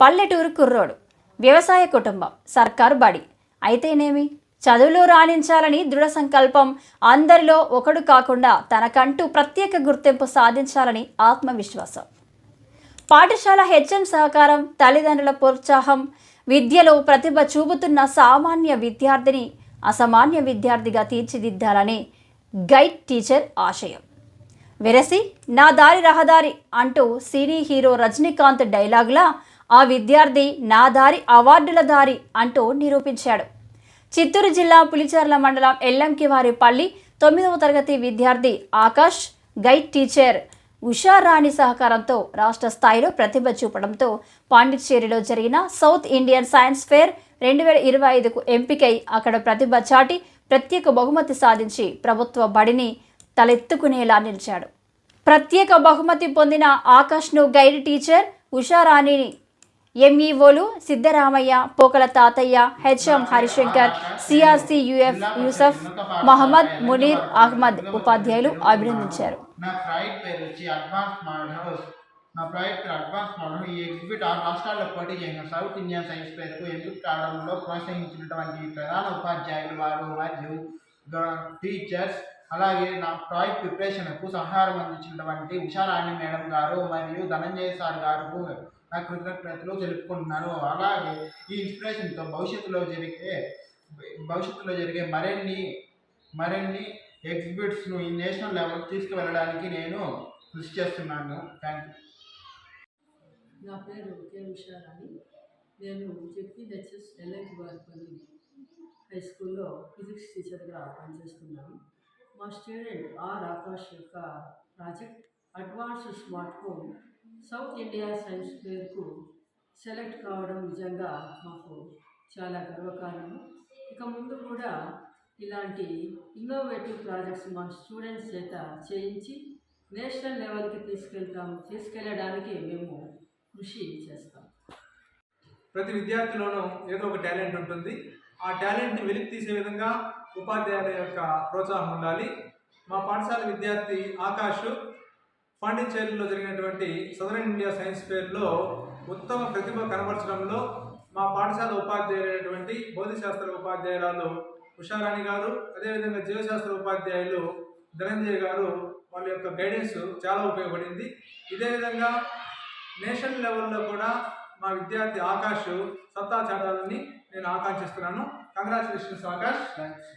పల్లెటూరు కుర్రోడు. వ్యవసాయ కుటుంబం. సర్కారు బడి. అయితేనేమి? చదువులో రాణించాలని దృఢ సంకల్పం. అందరిలో ఒకడు కాకుండా తనకంటూ ప్రత్యేక గుర్తింపు సాధించాలని ఆత్మవిశ్వాసం. పాఠశాల హెచ్ఎం సహకారం తల్లిదండ్రుల ప్రోత్సాహం. విద్యలో ప్రతిభ చూపుతున్న సామాన్య విద్యార్థిని అసామాన్య విద్యార్థిగా తీర్చిదిద్దాలని గైడ్ టీచర్ ఆశయం. వెరసి నా దారి రహదారి అంటూ సినీ హీరో రజనీకాంత్ డైలాగ్లా ఆ విద్యార్థి నా దారి అవార్డుల దారి అంటూ నిరూపించాడు. చిత్తూరు జిల్లా పులిచెర్ల మండలం ఎల్లంకివారిపల్లి తొమ్మిదవ తరగతి విద్యార్థి ఆకాష్ గైడ్ టీచర్ ఉషారాణి సహకారంతో రాష్ట్ర స్థాయిలో ప్రతిభ చూపడంతో పాండిచ్చేరిలో జరిగిన సౌత్ ఇండియన్ సైన్స్ ఫేర్ రెండు వేల ఇరవై ఐదుకు ఎంపికై అక్కడ ప్రతిభ చాటి ప్రత్యేక బహుమతి సాధించి ప్రభుత్వ బడిని తలెత్తుకునేలా నిలిచాడు. ప్రత్యేక బహుమతి పొందిన ఆకాష్ను గైడ్ టీచర్ ఉషారాణిని ఎంఈఓలు సిద్ధరామయ్య పోకల తాతయ్య HM Harishankar CRC UF Yusuf Mohammed Munir Ahmed ఉపాధ్యాయులు అభినందించారు. నా ప్రాజెక్ట్ అడ్వాన్స్ మోడల్ ఈ ఎగ్జిబిట్ ఆరు రాష్ట్రాల్లో పోటీ చేసిన సౌత్ ఇండియన్ సైన్స్ పేరుకు ఎంపిక కావడంలో ప్రోత్సహించినటువంటి ప్రధాన ఉపాధ్యాయులు వారు మరియు టీచర్స్ అలాగే నా ప్రాజెక్ట్ ప్రిపరేషన్కు సహకారం అందించినటువంటి ఉషారాణి మేడం గారు మరియు ధనంజయ సార్ గారు నా కృతజ్ఞతలు తెలుపుకుంటున్నాను అలాగే ఈ ఇన్స్పిరేషన్తో భవిష్యత్తులో జరిగే భవిష్యత్తులో జరిగే మరిన్ని మరిన్ని ఎగ్జిబిట్స్ను ఈ నేషనల్ లెవెల్ తీసుకువెళ్ళడానికి నేను కృషి చేస్తున్నాను. థ్యాంక్ యూ నా పేరు కే. ఉషారాణి. నేను జెడ్పీహెచ్ఎస్ ఎల్ఐటి వారిపల్లి హై స్కూల్లో ఫిజిక్స్ టీచర్గా పనిచేస్తున్నాను. మా స్టూడెంట్ ఆర్ ఆకాష్ యొక్క project advanced smart phone South India science ఫేర్కు select కావడం నిజంగా మాకు చాలా గర్వకారణం. ఇక ముందు కూడా ఇలాంటి ఇన్నోవేటివ్ ప్రాజెక్ట్స్ మా స్టూడెంట్స్ చేత చేయించి నేషనల్ లెవెల్కి తీసుకెళ్తాం తీసుకెళ్ళడానికి మేము కృషి చేస్తాం. ప్రతి విద్యార్థిలోనూ ఏదో ఒక టాలెంట్ ఉంటుంది. ఆ టాలెంట్ని వెలికి తీసే విధంగా ఉపాధ్యాయుల యొక్క ప్రోత్సాహం ఉండాలి. మా పాఠశాల విద్యార్థి ఆకాష్ పాండిచ్చేరిలో జరిగినటువంటి సదరన్ ఇండియా సైన్స్ ఫేర్లో ఉత్తమ ప్రతిభ కనబరచడంలో మా పాఠశాల ఉపాధ్యాయులైనటువంటి భౌతికశాస్త్ర ఉపాధ్యాయురాలు ఉషారాణి గారు అదేవిధంగా జీవశాస్త్ర ఉపాధ్యాయులు ధనంజయ్ గారు వాళ్ళ యొక్క గైడెన్స్ చాలా ఉపయోగపడింది. ఇదే విధంగా నేషనల్ లెవెల్లో కూడా మా విద్యార్థి ఆకాష్ సత్తా చాటాలని నేను ఆకాంక్షిస్తున్నాను. కంగ్రాచులేషన్స్ ఆకాష్. థ్యాంక్స్